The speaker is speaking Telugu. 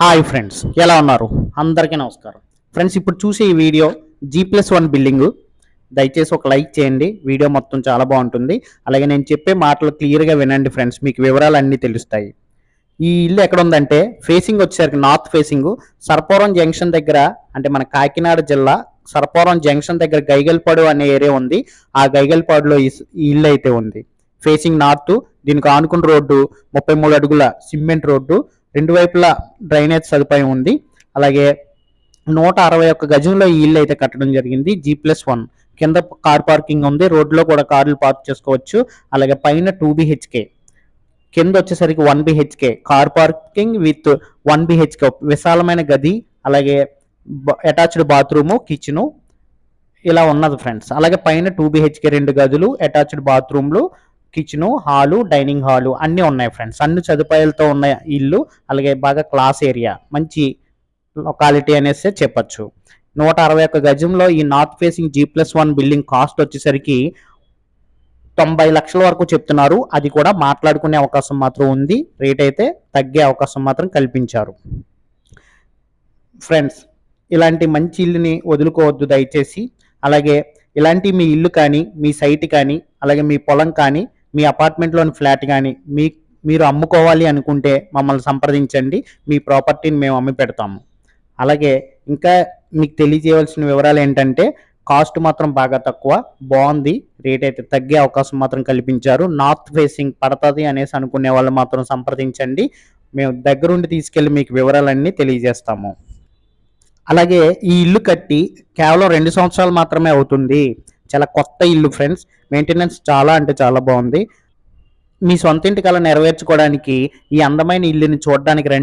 హాయ్ ఫ్రెండ్స్ ఎలా ఉన్నారు? అందరికీ నమస్కారం. ఫ్రెండ్స్ ఇప్పుడు చూసే ఈ video G plus one building దయచేసి ఒక లైక్ చేయండి. వీడియో మొత్తం చాలా బాగుంటుంది. అలాగే నేను చెప్పే మాటలు క్లియర్గా వినండి ఫ్రెండ్స్ మీకు వివరాలు అన్నీ తెలుస్తాయి. ఈ ఇల్లు ఎక్కడ ఉందంటే ఫేసింగ్ వచ్చేసరికి నార్త్ ఫేసింగ్ సర్పవరం జంక్షన్ దగ్గర అంటే మన కాకినాడ జిల్లా సర్పవరం జంక్షన్ దగ్గర గైగల్పాడు అనే ఏరియా ఉంది. ఆ గైగల్పాడులో ఈ ఇల్లు అయితే ఉంది. ఫేసింగ్ నార్త్ దీనికి ఆనుకున్న రోడ్డు ముప్పై మూడు అడుగుల సిమెంట్ రోడ్డు. రెండు వైపులా డ్రైనేజ్ సదుపాయం ఉంది. అలాగే నూట అరవై ఒక్క గజంలో ఈ ఇల్లు అయితే కట్టడం జరిగింది. జీ ప్లస్ వన్ కింద కార్ పార్కింగ్ ఉంది. రోడ్లో కూడా కార్లు పార్క్ చేసుకోవచ్చు. అలాగే పైన టూ బిహెచ్కే కింద వచ్చేసరికి one BHK car parking with one BHK విశాలమైన గది అలాగే అటాచ్డ్ బాత్రూము కిచెను. ఇలా ఉన్నది ఫ్రెండ్స్. అలాగే పైన టూ బిహెచ్కే రెండు గదులు అటాచ్డ్ బాత్రూమ్లు కిచెను హాలు డైనింగ్ హాలు అన్నీ ఉన్నాయి ఫ్రెండ్స్ అన్ని సదుపాయాలతో ఉన్న ఇల్లు అలాగే బాగా క్లాస్ ఏరియా మంచి లొకాలిటీ అనేసి చెప్పచ్చు. నూట అరవై ఒక్క గజంలో ఈ north facing G plus one building cost వచ్చేసరికి తొంభై లక్షల వరకు చెప్తున్నారు. అది కూడా మాట్లాడుకునే అవకాశం మాత్రం ఉంది. రేట్ అయితే తగ్గే అవకాశం మాత్రం కల్పించారు. ఫ్రెండ్స్ ఇలాంటి మంచి ఇల్లుని వదులుకోవద్దు దయచేసి. అలాగే ఇలాంటి మీ ఇల్లు కానీ మీ సైట్ కానీ అలాగే మీ పొలం కానీ మీ అపార్ట్మెంట్లోని ఫ్లాట్ కానీ మీ మీరు అమ్ముకోవాలి అనుకుంటే మమ్మల్ని సంప్రదించండి. మీ ప్రాపర్టీని మేము అమ్మి పెడతాము. అలాగే ఇంకా మీకు తెలియజేయవలసిన వివరాలు ఏంటంటే కాస్ట్ మాత్రం బాగా తక్కువ బాగుంది రేట్ అయితే తగ్గే అవకాశం మాత్రం కల్పించారు. నార్త్ ఫేసింగ్ పడుతుంది అనేసి అనుకునే వాళ్ళు మాత్రం సంప్రదించండి. మేము దగ్గరుండి తీసుకెళ్ళి మీకు వివరాలన్నీ తెలియజేస్తాము. అలాగే ఈ ఇల్లు కట్టి కేవలం రెండు సంవత్సరాలు మాత్రమే అవుతుంది. చాలా కొత్త ఇల్లు ఫ్రెండ్స్ మెయింటెనెన్స్ చాలా అంటే చాలా బాగుంది. మీ సొంత ఇంటి కళ నెరవేర్చుకోవడానికి ఈ అందమైన ఇల్లుని చూడడానికి రండి.